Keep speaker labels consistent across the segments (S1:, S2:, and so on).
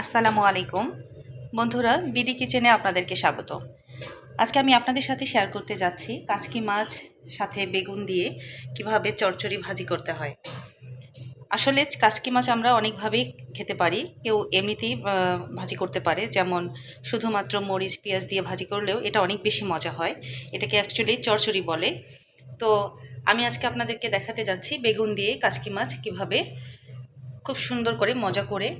S1: আসসালামু আলাইকুম। বন্ধুরা, বিডি কিচেনে আপনাদেরকে স্বাগত। আজকে আমি আপনাদের সাথে শেয়ার করতে যাচ্ছি কাঁচকি মাছ সাথে বেগুন দিয়ে কীভাবে চচ্চড়ি ভাজি করতে হয়। আসলে কাঁচকি মাছ আমরা অনেকভাবেই খেতে পারি, কেউ এমনিতেই ভাজি করতে পারে। যেমন শুধুমাত্র মরিচ, পেঁয়াজ দিয়ে ভাজি করলেও এটা অনেক বেশি মজা হয়। এটাকে অ্যাকচুয়ালি চচ্চড়ি বলে। তো আমি আজকে আপনাদেরকে দেখাতে যাচ্ছি বেগুন দিয়ে কাঁচকি মাছ কীভাবে খুব সুন্দর করে মজা করে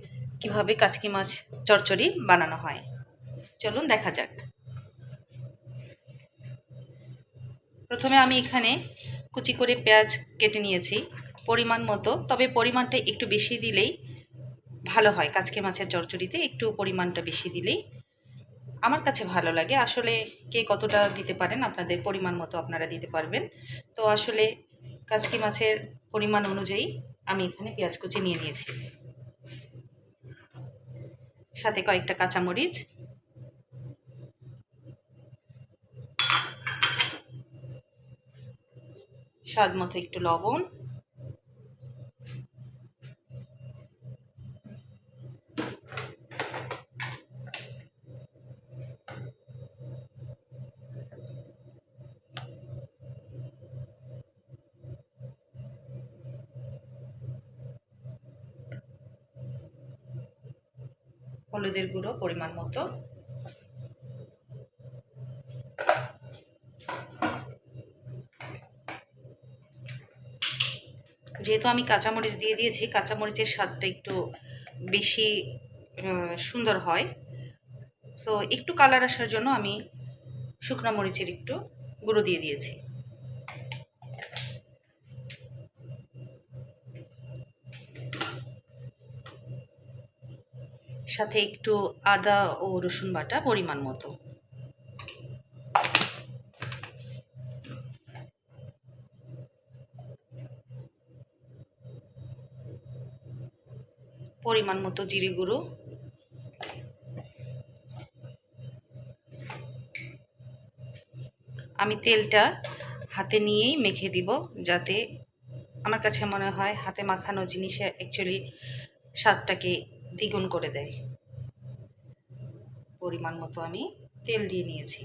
S1: কীভাবে কাচকি মাছ চচ্চড়ি বানানো হয়। চলুন দেখা যাক। প্রথমে আমি এখানে কুচি করে পেঁয়াজ কেটে নিয়েছি, পরিমাণ মতো। তবে পরিমাণটা একটু বেশি দিলেই ভালো হয় কাচকি মাছের চচ্চড়িতে একটু পরিমাণটা বেশি দিলেই আমার কাছে ভালো লাগে। আসলে কে কতটা দিতে পারেন আপনাদের পরিমাণ মতো আপনারা দিতে পারবেন। তো আসলে কাচকি মাছের পরিমাণ অনুযায়ী আমি এখানে পেঁয়াজ কুচি নিয়ে নিয়েছি। সাথে কয়েকটা কাঁচামরিচ। স্বাদ মতো একটু লবণ। হলুদের গুঁড়ো, পরিমাণ মতো। যেহেতু আমি কাঁচামরিচ দিয়ে দিয়েছি, কাঁচামরিচের স্বাদটা একটু বেশি সুন্দর হয়। সো একটু কালার আসার জন্য আমি শুকনা মরিচের একটু গুঁড়ো দিয়ে দিয়েছি। সাথে একটু আদা ও রসুন বাটা পরিমাণ মতো। পরিমাণ মতো জিরে গুঁড়ো। আমি তেলটা হাতে নিয়েই মেখে দিব যাতে আমার কাছে মনে হয় হাতে মাখানো জিনিসে অ্যাকচুয়ালি স্বাদটাকে দ্বিগুণ করে দেয়। পরিমাণ মতো আমি তেল দিয়ে নিয়েছি।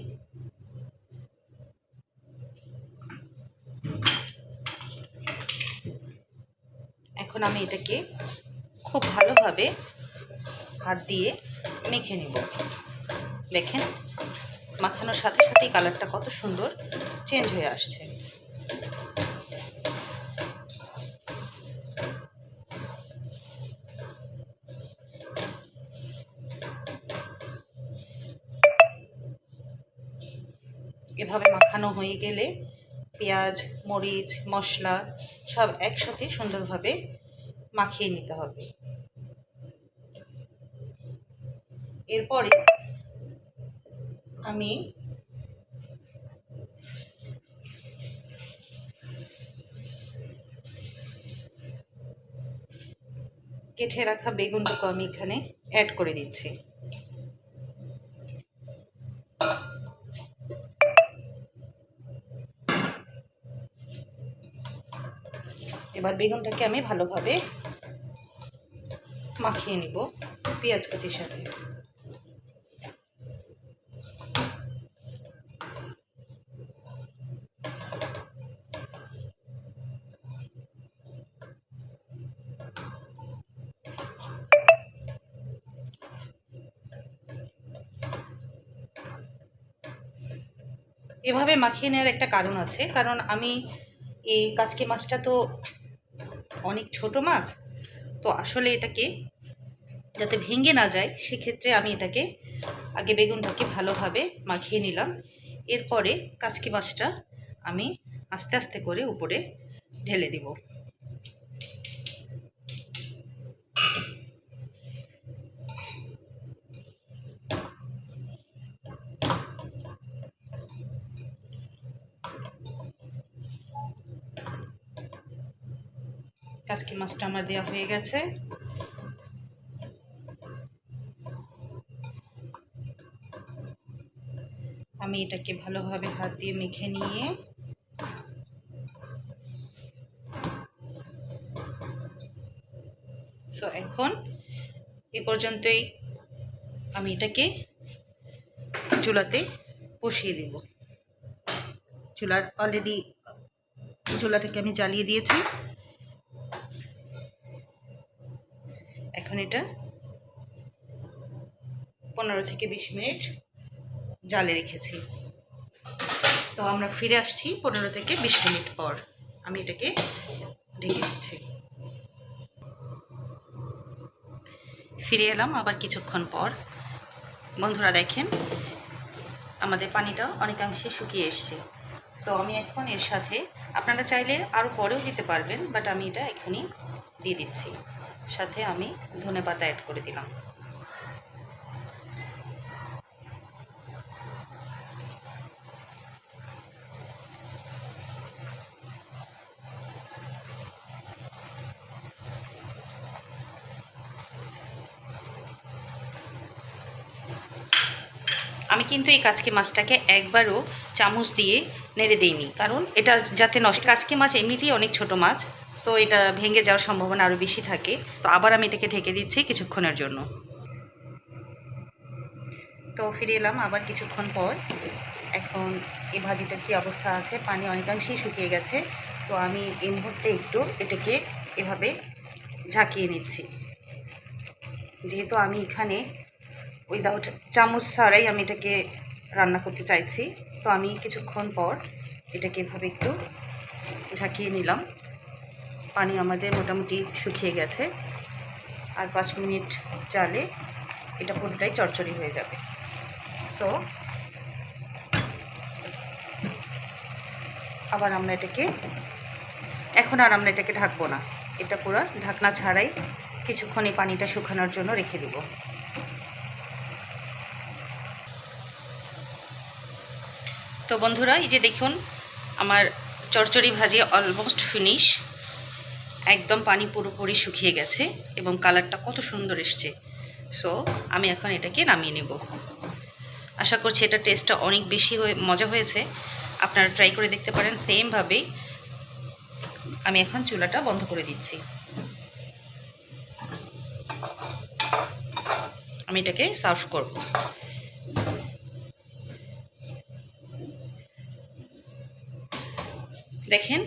S1: এখন আমি এটাকে খুব ভালোভাবে হাত দিয়ে মেখে নেব। দেখেন, মাখানোর সাথে সাথেই কালারটা কত সুন্দর চেঞ্জ হয়ে আসছে। এভাবে মাখানো হয়ে গেলে পেঁয়াজ, মরিচ, মশলা সব একসাথে সুন্দরভাবে মাখিয়ে নিতে হবে। এরপরে আমি কেটে রাখা বেগুনটুকু আমি এখানে অ্যাড করে দিচ্ছি। এবার বেগুনটাকে আমি ভালোভাবে মাখিয়ে নিব পেঁয়াজ কুচির সাথে। এভাবে মাখিয়ে নেওয়ার একটা কারণ আছে, কারণ আমি এই কাচকি মাছটা তো অনেক ছোট মাছ, তো আসলে এটাকে যাতে ভেঙে না যায়, সেক্ষেত্রে আমি এটাকে আগে বেগুনটাকে ভালোভাবে মাখিয়ে নিলাম। এরপরে কাচকি মাছটা আমি আস্তে আস্তে করে উপরে ঢেলে দিব। কাচকি মাছটা আমার দেওয়া হয়ে গেছে। আমি এটাকে ভালোভাবে হাত দিয়ে মেখে নিয়ে সো এখন এ পর্যন্তই আমি এটাকে চুলাতে বসিয়ে দেব। চুলার অলরেডি চুলাটাকে আমি জ্বালিয়ে দিয়েছি। এখন এটা পনেরো থেকে বিশ মিনিট জালে রেখেছি। তো আমরা ফিরে আসছি পনেরো থেকে বিশ মিনিট পর। আমি এটাকে ঢেকে দিচ্ছি। ফিরে এলাম আবার কিছুক্ষণ পর। বন্ধুরা দেখেন, আমাদের পানিটা অনেকাংশে শুকিয়ে এসছে। তো আমি এখন এর সাথে, আপনারা চাইলে আরও পরেও দিতে পারবেন, বাট আমি এটা এখনই দিয়ে দিচ্ছি। সাথে আমি ধনে পাতা অ্যাড করে দিলাম। আমি কিন্তু এই কাচকি মাছটাকে একবারও চামচ দিয়ে নেড়ে দিইনি, কারণ এটা যাতে নষ্ট কাচকি মাছ এমনিতেই অনেক ছোট মাছ। সো এটা ভেঙে যাওয়ার সম্ভাবনা আরও বেশি থাকে। তো আবার আমি এটাকে ঢেকে দিচ্ছি কিছুক্ষণের জন্য। তো ফিরে এলাম আবার কিছুক্ষণ পর। এখন এই ভাজিটার কী অবস্থা আছে, পানি অনেকাংশেই শুকিয়ে গেছে। তো আমি এই মুহূর্তে একটু এটাকে এভাবে ঝাঁকিয়ে নিচ্ছি। যেহেতু আমি এখানে উইদাউট চামচ ছাড়াই আমি এটাকে রান্না করতে চাইছি, তো আমি কিছুক্ষণ পর এটাকে এভাবে একটু ঝাঁকিয়ে নিলাম। পানি আমাদের মোটামুটি শুকিয়ে গেছে। আর পাঁচ মিনিট চালে এটা পুরোটাই চরচরি হয়ে যাবে। সো আবার আমরা এটাকে, এখন আর আমরা এটাকে ঢাকবো না। এটা পুরো ঢাকনা ছাড়াই কিছুক্ষণ এই পানিটা শুকানোর জন্য রেখে দিব। তো বন্ধুরা, এই যে দেখুন, আমার চরচড়ি ভাজি অলমোস্ট ফিনিশ একদম পানি পুরোপুরি শুকিয়ে গেছে এবং কালারটা কত সুন্দর এসছে। সো আমি এখন এটাকে নামিয়ে নেব। আশা করছি এটা টেস্টটা অনেক বেশি হয়ে, মজা হয়েছে। আপনারা ট্রাই করে দেখতে পারেন সেমভাবেই আমি এখন চুলাটা বন্ধ করে দিচ্ছি। আমি এটাকে সার্ভ করব। দেখেন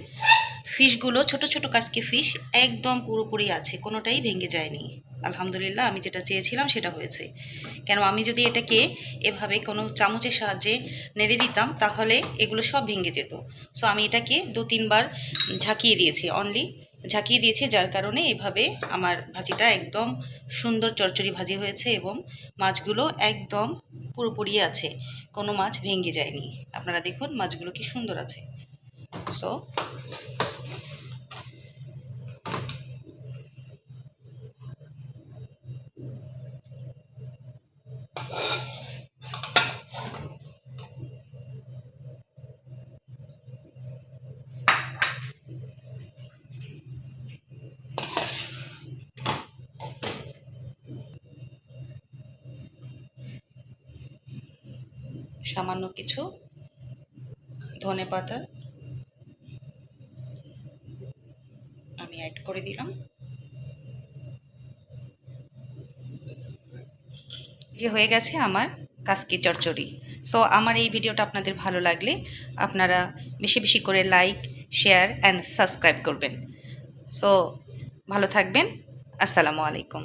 S1: ফিশগুলো, ছোট ছোট কাজকে ফিশ একদম পুরোপুরি আছে, কোনোটাই ভেঙে যায়নি। আলহামদুলিল্লাহ, আমি যেটা চেয়েছিলাম সেটা হয়েছে। কেন, আমি যদি এটাকে এভাবে কোনো চামচের সাহায্যে নেড়ে দিতাম, তাহলে এগুলো সব ভেঙে যেত। সো আমি এটাকে দু, তিনবার ঝাঁকিয়ে দিয়েছি অনলি ঝাঁকিয়ে দিয়েছি, যার কারণে এভাবে আমার ভাজিটা একদম সুন্দর চরচড়ি ভাজি হয়েছে এবং মাছগুলো একদম পুরোপুরি আছে, কোনো মাছ ভেঙে যায়নি। আপনারা দেখুন মাছগুলো কি সুন্দর আছে। সো সামান্য কিছু ধনে পাতা আমি অ্যাড করে দিলাম। যে হয়ে গেছে আমার কাসকি চচ্চড়ি। সো আমার এই ভিডিওটা আপনাদের ভালো লাগলে আপনারা বেশি বেশি করে লাইক শেয়ার অ্যান্ড সাবস্ক্রাইব করবেন। সো ভালো থাকবেন। আসসালামু আলাইকুম।